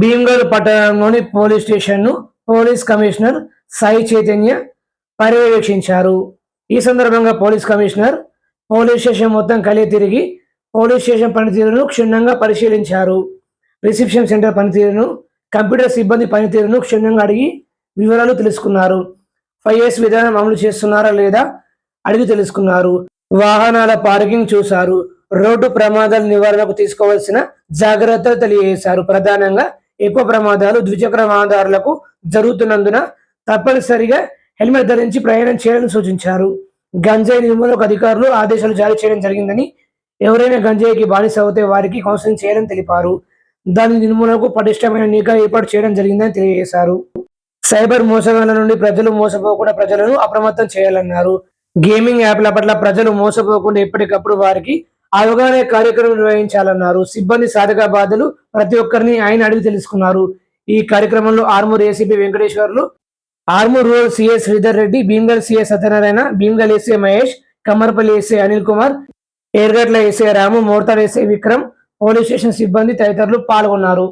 భీమ్గల్ పట్టణంలోని పోలీస్ స్టేషన్ను police commissioner Sai Chaitanya పర్యవేక్షించారు. ఈ సందర్భంగా పోలీస్ కమిషనర్ పోలీస్ స్టేషన్ మొత్తం కలిగి తిరిగి పోలీస్ స్టేషన్ పనితీరును క్షుణ్ణంగా పరిశీలించారు. రిసెప్షన్ సెంటర్ పనితీరును కంప్యూటర్ సిబ్బంది పనితీరును క్షుణ్ణంగా అడిగి వివరాలు తెలుసుకున్నారు. ఫైవ్ ఇయర్స్ విధానం అమలు చేస్తున్నారా లేదా అడిగి తెలుసుకున్నారు. వాహనాల పార్కింగ్ చూశారు. రోడ్డు ప్రమాదాల నివారణకు తీసుకోవాల్సిన జాగ్రత్తలు తెలియజేశారు. ప్రధానంగా ఎక్కువ ప్రమాదాలు ద్విచక్ర వాహనదారులకు జరుగుతున్నందున తప్పనిసరిగా హెల్మెట్ ధరించి ప్రయాణం చేయాలని సూచించారు. గంజాయి నిర్మూలనకు అధికారులు ఆదేశాలు జారీ చేయడం జరిగిందని ఎవరైనా గంజాయికి బానిస అవుతే వారికి కౌన్సిలింగ్ చేయాలని తెలిపారు. దాని నిర్మూలనకు పటిష్టమైన నిఘా ఏర్పాటు చేయడం జరిగిందని తెలియజేశారు. సైబర్ మోసగాళ్ళ నుండి ప్రజలు మోసపోకుండా ప్రజలను అప్రమత్తం చేయాలన్నారు. గేమింగ్ యాప్ల పట్ల ప్రజలు మోసపోకుండా ఎప్పటికప్పుడు వారికి అవగాహన కార్యక్రమం నిర్వహించాలన్నారు. సిబ్బంది సాధక బాధలు ప్రతి ఒక్కరిని ఆయన అడిగి తెలుసుకున్నారు. ఈ కార్యక్రమంలో Armoor ACP Venkateshwarlu Armoor rural CS Sridhar Reddy Bheemgal CS Satyanarayana Bheemgal SA Mahesh Kammarpalli SA Anil Kumar Ergatla SA Ramu Mortad SA Vikram police station సిబ్బంది తదితరులు పాల్గొన్నారు.